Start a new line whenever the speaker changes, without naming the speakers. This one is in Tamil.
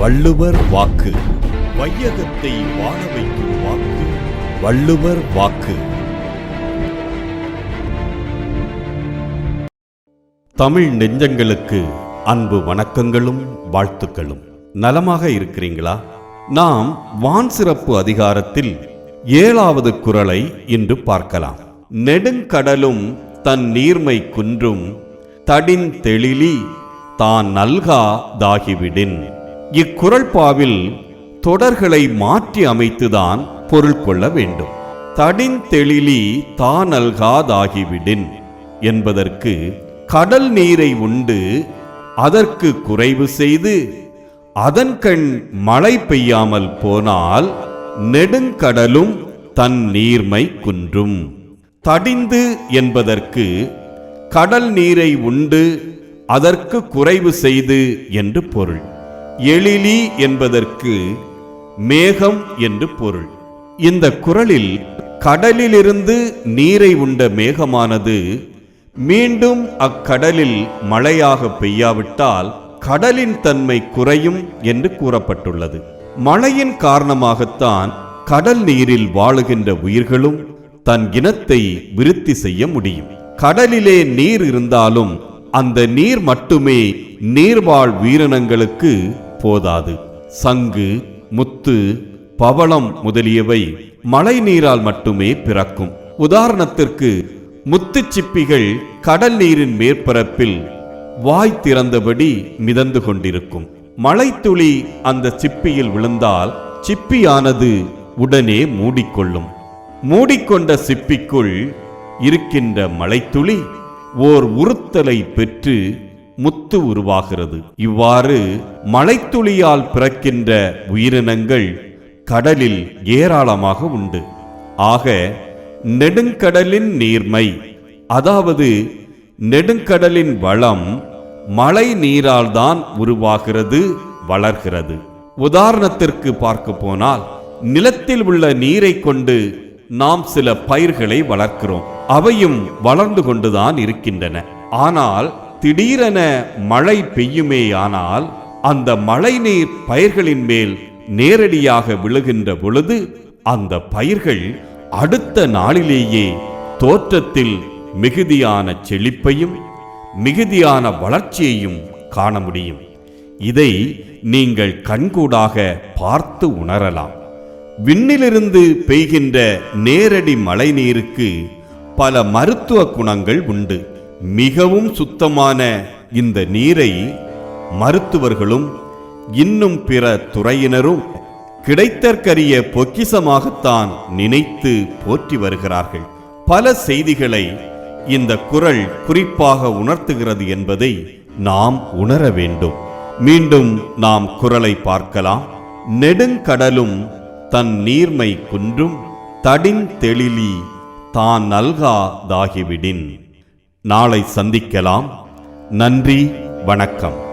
வள்ளுவர் வாக்கு. வையகத்தை வாழ வைக்கும் வாக்கு. வள்ளுவர் வாக்கு. தமிழ் நெஞ்சங்களுக்கு அன்பு வணக்கங்களும் வாழ்த்துக்களும். நலமாக இருக்கிறீங்களா? நாம் வான் சிறப்பு அதிகாரத்தில் ஏழாவது குரலை இன்று பார்க்கலாம். நெடுங்கடலும் தன் நீர்மை குன்றும் தடின் தெளிலி தான் நல்கா தாகிவிடின். இக்குரல்பாவில் தொடர்களை மாற்றி அமைத்துதான் பொருள் கொள்ள வேண்டும். தடின் தெளிலி தான் நல்காதாகிவிடின் என்பதற்கு கடல் நீரை உண்டு அதற்கு குறைவு செய்து அதன் கண் மழை பெய்யாமல் போனால் நெடுங்கடலும் தன் நீர்மை குன்றும். தடிந்து என்பதற்கு கடல் நீரை உண்டு அதற்கு குறைவு செய்து என்று பொருள். எழிலி என்பதற்கு மேகம் என்று பொருள். இந்த குறளில் கடலிலிருந்து நீரை உண்ட மேகமானது மீண்டும் அக்கடலில் மழையாக பெய்யாவிட்டால் கடலின் தன்மை குறையும் என்று கூறப்பட்டுள்ளது. மழையின் காரணமாகத்தான் கடல் நீரில் வாழுகின்ற உயிர்களும் தன் இனத்தை விருத்தி செய்ய முடியும். கடலிலே நீர் இருந்தாலும் அந்த நீர் மட்டுமே நீர்வாழ் உயிரினங்களுக்கு போதாது. சங்கு முத்து பவளம் முதலியவை மழை நீரால் மட்டுமே பிறக்கும். உதாரணத்திற்கு முத்து சிப்பிகள் கடல் நீரின் மேற்பரப்பில் வாய் திறந்தபடி மிதந்து கொண்டிருக்கும். மழைத்துளி அந்த சிப்பியில் விழுந்தால் சிப்பியானது உடனே மூடிக்கொள்ளும். மூடிக்கொண்ட சிப்பிக்குள் இருக்கின்ற மழைத்துளி ஓர் உறுத்தலை பெற்று முத்து உருவாகிறது. இவ்வாறு மழைத்துளியால் பிறக்கின்ற உயிரினங்கள் கடலில் ஏராளமாக உண்டு. ஆக நெடுங்கடலின் நீர்மை அதாவது நெடுங்கடலின் வளம் மழை நீரால் தான் உருவாகிறது வளர்கிறது. உதாரணத்திற்கு பார்க்க போனால் நிலத்தில் உள்ள நீரை கொண்டு நாம் சில பயிர்களை வளர்க்கிறோம். அவையும் வளர்ந்து கொண்டுதான் இருக்கின்றன. ஆனால் திடீரென மழை பெய்யுமேயானால் அந்த மழை நீர் பயிர்களின் மேல் நேரடியாக விழுகின்ற பொழுது அந்த பயிர்கள் அடுத்த நாளிலேயே தோற்றத்தில் மிகுதியான செழிப்பையும் மிகுதியான வளர்ச்சியையும் காண முடியும். இதை நீங்கள் கண்கூடாக பார்த்து உணரலாம். விண்ணிலிருந்து பெய்கின்ற நேரடி மழை நீருக்கு பல மருத்துவ குணங்கள் உண்டு. மிகவும் சுத்தமான இந்த நீரை மருத்துவர்களும் இன்னும் பிற துறையினரும் கிடைத்தற்கரிய பொக்கிசமாகத்தான் நினைத்து போற்றி வருகிறார்கள். பல செய்திகளை இந்த குறள் குறிப்பாக உணர்த்துகிறது என்பதை நாம் உணர வேண்டும். மீண்டும் நாம் குறளை பார்க்கலாம். நெடுங்கடலும் தன் நீர்மை குன்றும் தடின் தெளிலி தான் நல்காதாகிவிடின். நாளை சந்திக்கலாம். நன்றி வணக்கம்.